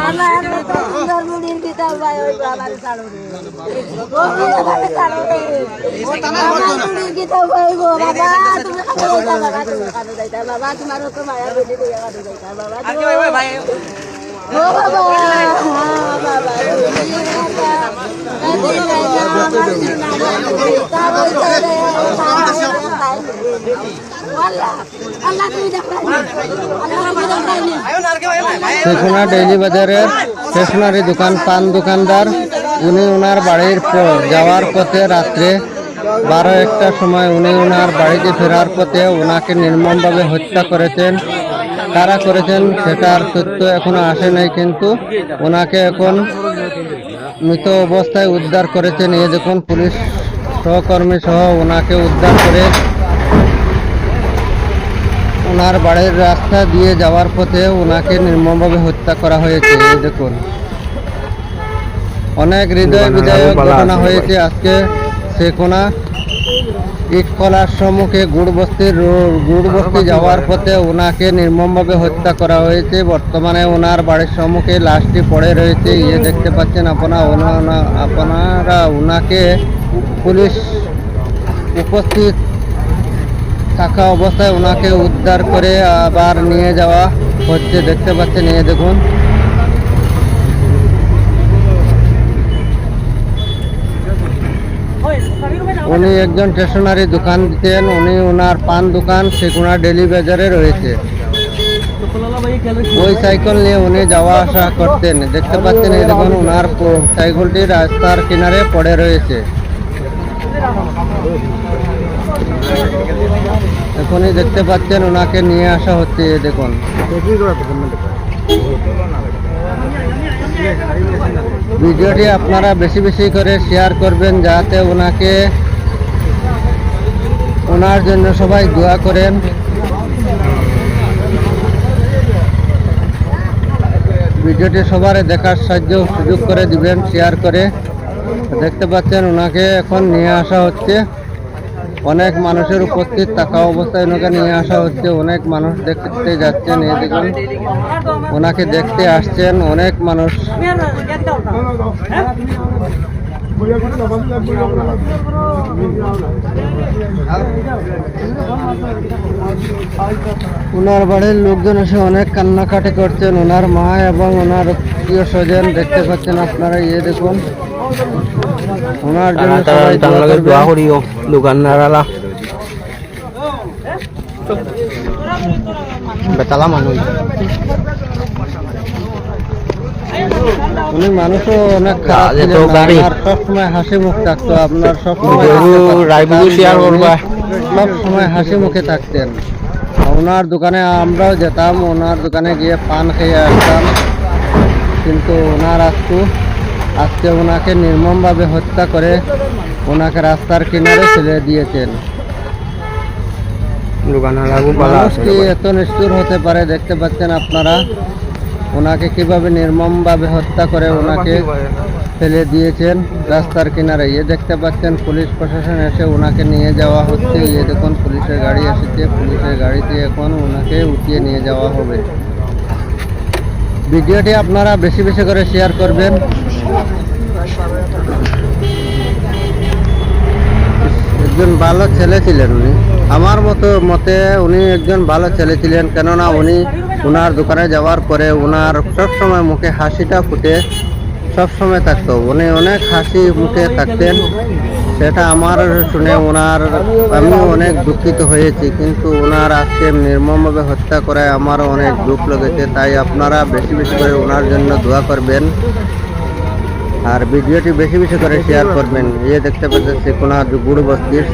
আমার তো সুন্দর মুড়ির দিতে ভাই ওই আমার ছাড়ো বাবা তুমি খাবে বাবা তুমি খাবে বাবা তোমার তো মায়া বেটি দিয়ে শেখুনা ডেইলি বাজারের স্টেশনারি দোকান, পান দোকানদার। উনি ওনার বাড়ির যাওয়ার পথে রাত্রে বারো একটার সময় উনি ওনার বাড়িতে ফেরার পথে ওনাকে নির্মমভাবে হত্যা করেছেন। কারা করেছেন সেটার তথ্য এখনও আসে নাই, কিন্তু ওনাকে এখন মৃত অবস্থায় উদ্ধার করেছেন। এই দেখুন, পুলিশ সহকর্মী সহ ওনাকে উদ্ধার করে ওনার বাড়ির রাস্তা দিয়ে যাওয়ার পথে ওনাকে নির্মমভাবে হত্যা করা হয়েছে দেখুন। অনেক হৃদয় বিদায়ক ঘটনা হয়েছে আজকে সেকোনা ইটকলার সম্মুখে গুড়বস্তির গুড়বস্তি যাওয়ার পথে ওনাকে নির্মমভাবে হত্যা করা হয়েছে। বর্তমানে ওনার বাড়ির সম্মুখে লাশটি পড়ে রয়েছে। ইয়ে দেখতে পাচ্ছেন আপনারা আপনারা ওনাকে পুলিশ উপস্থিত থাকা অবস্থায় ওনাকে উদ্ধার করে আবার নিয়ে যাওয়া হচ্ছে। দেখতে পাচ্ছেন, এই দেখুন। উনি একজন স্টেশনারি দোকান দিতেন, উনি ওনার পান দোকান সেগুনা ডেলি বাজারে রয়েছে। ওই সাইকেল নিয়ে উনি যাওয়া আসা করতেন। দেখতে পাচ্ছেন, এই দেখুন, ওনার সাইকেলটি রাস্তার কিনারে পড়ে রয়েছে। এখনই দেখতে পাচ্ছেন, ওনাকে নিয়ে আসা হচ্ছে দেখুন। ভিডিওটি আপনারা বেশি বেশি করে শেয়ার করবেন, যাতে ওনাকে ওনার জন্য সবাই দোয়া করেন। ভিডিওটি সবার দেখার সাহায্য, সুযোগ করে দিবেন শেয়ার করে। দেখতে পাচ্ছেন, ওনাকে এখন নিয়ে আসা হচ্ছে। অনেক মানুষের উপস্থিত থাকা অবস্থায় ওনাকে নিয়ে আসা হচ্ছে। অনেক মানুষ দেখতে যাচ্ছেন, এই দেখুন। ওনাকে দেখতে আসছেন অনেক মানুষ। ওনার বাড়ির লোকজন এসে অনেক কান্নাকাটি করছেন। ওনার মা এবং ওনার প্রিয় স্বজন দেখতে পাচ্ছেন আপনারা ইয়ে দেখুন। ওনার জন্য সবাই দোয়া করিও দোকানদারালা বেতালা মানুষ। উনি মানুষও অনেক খারাপ ছিলেন সবসময় হাসি মুখ থাকতো আপনার সবসময় ভিডিও রাইবু শেয়ার করবা। সব সময় হাসি মুখে থাকতেন। ওনার দোকানে আমরাও যেতাম ওনার দোকানে গিয়ে পান খেয়ে আসতাম। কিন্তু ওনার আজকে আজকে ওনাকে নির্মমভাবে হত্যা করে ওনাকে রাস্তার কিনারে ফেলে দিয়েছেন। দোকানদারা মানুষ কি এত নিষ্ঠুর হতে পারে দেখতে পাচ্ছেন আপনারা? ওনাকে কীভাবে নির্মমভাবে হত্যা করে ওনাকে ফেলে দিয়েছেন রাস্তার কিনারে। ইয়ে দেখতে পাচ্ছেন পুলিশ প্রশাসন এসে ওনাকে নিয়ে যাওয়া হচ্ছে। ইয়ে দেখুন পুলিশের গাড়ি এসেছে। পুলিশের গাড়িতে এখন ওনাকে উঠিয়ে নিয়ে যাওয়া হবে। ভিডিওটি আপনারা বেশি বেশি করে শেয়ার করবেন। একজন ভালো ছেলে ছিলেন উনি। আমার মতো মতে উনি একজন ভালো ছেলে ছিলেন। কেননা উনি ওনার দোকানে যাওয়ার পরে ওনার সবসময় মুখে হাসিটা ফুটে, সবসময় থাকতো। উনি অনেক হাসি মুখে থাকতেন, সেটা আমার শুনে ওনার আমি অনেক দুঃখিত হয়েছি। কিন্তু ওনার আজকে নির্মমভাবে হত্যা করায় আমারও অনেক দুঃখ লেগেছে, তাই আপনারা বেশি বেশি করে ওনার জন্য দোয়া করবেন। আর ভিডিওটি বেশি বেশি করে শেয়ার করবেন। ইয়ে দেখতে পাচ্ছেন কোনা গুড় বস্তির